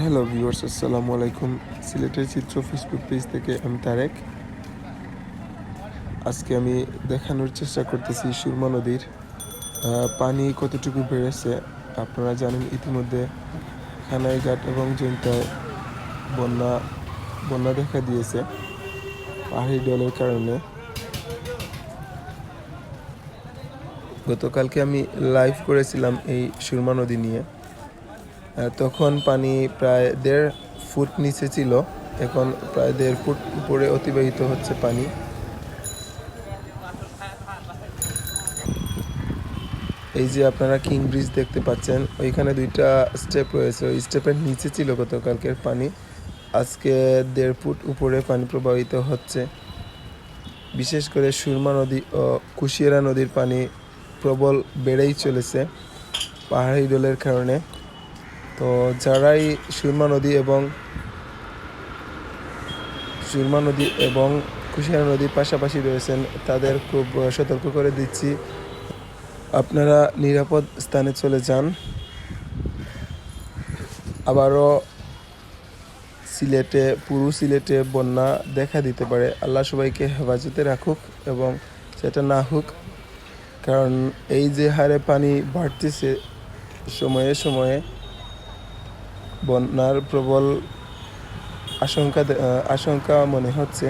Hello viewers আসসালামু আলাইকুম সিলেটের চিত্র ফেসবুক পেজ থেকে আমি তারেক আজকে আমি দেখানোর চেষ্টা করতেছি সুরমা নদীর পানি কতটুকু বেড়েছে আপনারা জানেন ইতিমধ্যে খানাইঘাট এবং জৈন্তায় বন্যা বন্যা দেখা দিয়েছে পাহাড়ি ডলের কারণে গতকালকে আমি লাইভ করেছিলাম এই সুরমা নদী নিয়ে তখন পানি প্রায় দেড় ফুট নিচে ছিল। এখন প্রায় দেড় ফুট উপরে অতিবাহিত হচ্ছে পানি। এই যে আপনারা কিং ব্রিজ দেখতে পাচ্ছেন, ওইখানে দুইটা স্টেপ রয়েছে। ওই স্টেপের নিচে ছিল গতকালকের পানি। আজকে দেড় ফুট উপরে পানি প্রবাহিত হচ্ছে। বিশেষ করে সুরমা নদী ও কুশিয়ারা নদীর পানি প্রবল বেড়েই চলেছে পাহাড়ি ডলের কারণে। তো যারাই সুরমা নদী এবং সুরমা নদী এবং কুশিয়ারা নদীর পাশাপাশি রয়েছেন, তাদের খুব সতর্ক করে দিচ্ছি। আপনারা নিরাপদ স্থানে চলে যান। আবারও সিলেটে, পুরু সিলেটে বন্যা দেখা দিতে পারে। আল্লাহ সবাইকে হেফাজতে রাখুক এবং সেটা না হোক, কারণ এই যে হারে পানি বাড়তেছে সময়ে সময়ে বন্যার প্রবল আশঙ্কা আশঙ্কা মনে হচ্ছে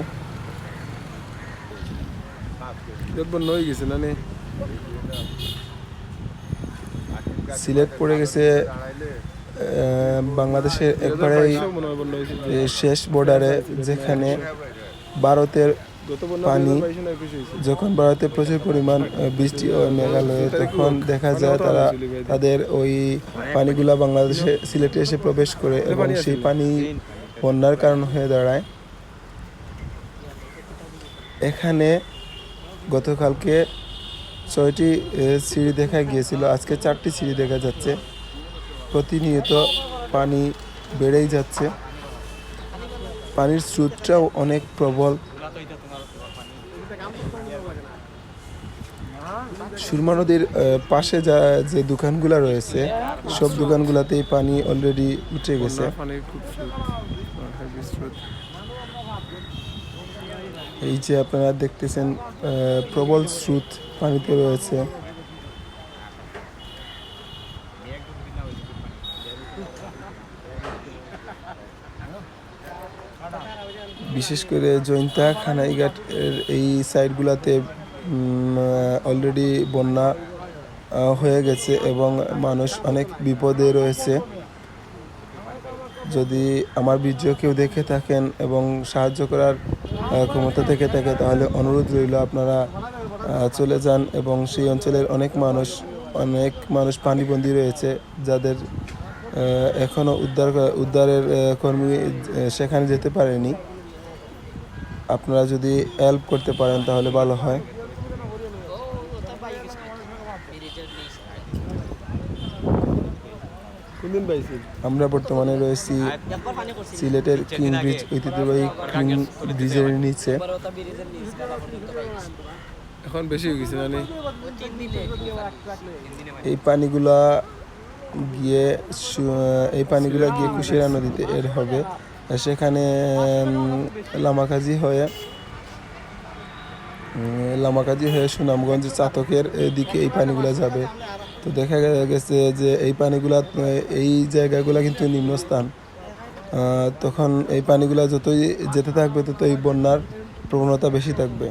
বন্য হয়ে গেছে না? সিলেট পড়ে গেছে বাংলাদেশের একবারেই শেষ বর্ডারে যেখানে ভারতের পানি যখন ভারতে প্রচুর পরিমাণ বৃষ্টি ও মেঘালয়ে তখন দেখা যায় তারা তাদের ওই পানিগুলা বাংলাদেশে সিলেটে এসে প্রবেশ করে এবং সেই পানি বন্যার কারণ হয়ে দাঁড়ায়। এখানে গতকালকে ছয়টি সিঁড়ি দেখা গিয়েছিল। আজকে চারটি সিঁড়ি দেখা যাচ্ছে। প্রতিনিয়ত পানি বেড়েই যাচ্ছে। পানির স্রোতটাও অনেক প্রবল। সুরমা নদীর পাশে যা যে দোকানগুলো রয়েছে সব দোকানগুলোতেই পানি অলরেডি উঠে গেছে। এই যে আপনারা দেখতেছেন প্রবল স্রোত পানিতে রয়েছে। বিশেষ করে জৈন্তা খানাইঘাট এই সাইডগুলোতে অলরেডি বন্যা হয়ে গেছে এবং মানুষ অনেক বিপদে রয়েছে। যদি আমার ভিডিও কেউ দেখে থাকেন এবং সাহায্য করার ক্ষমতা থেকে থাকে, তাহলে অনুরোধ রইল আপনারা চলে যান এবং সেই অঞ্চলের অনেক মানুষ অনেক মানুষ পানিবন্দী রয়েছে, যাদের এখনও উদ্ধার উদ্ধারের কর্মী সেখানে যেতে পারেনি। আপনারা যদি হেল্প করতে পারেন তাহলে ভালো হয়। আমরা বর্তমানে রয়েছি সিলেটের কিং ব্রিজ ঐতিহ্যবাহী কিং ব্রিজের নিচে এখন বেশি হয়ে গেছে জানি এই পানিগুলা গিয়ে এই পানিগুলা গিয়ে কুশিয়ারা নদীতে এর হবে। সেখানে লামাকাজি হয়ে লামাকাজি হয়ে সুনামগঞ্জ চাতকের দিকে এই পানিগুলা যাবে। তো দেখা গেছে যে এই পানিগুলা, এই জায়গাগুলা কিন্তু নিম্নস্থান। তখন এই পানিগুলা যতই যেতে থাকবে, ততই বন্যার প্রবণতা বেশি থাকবে।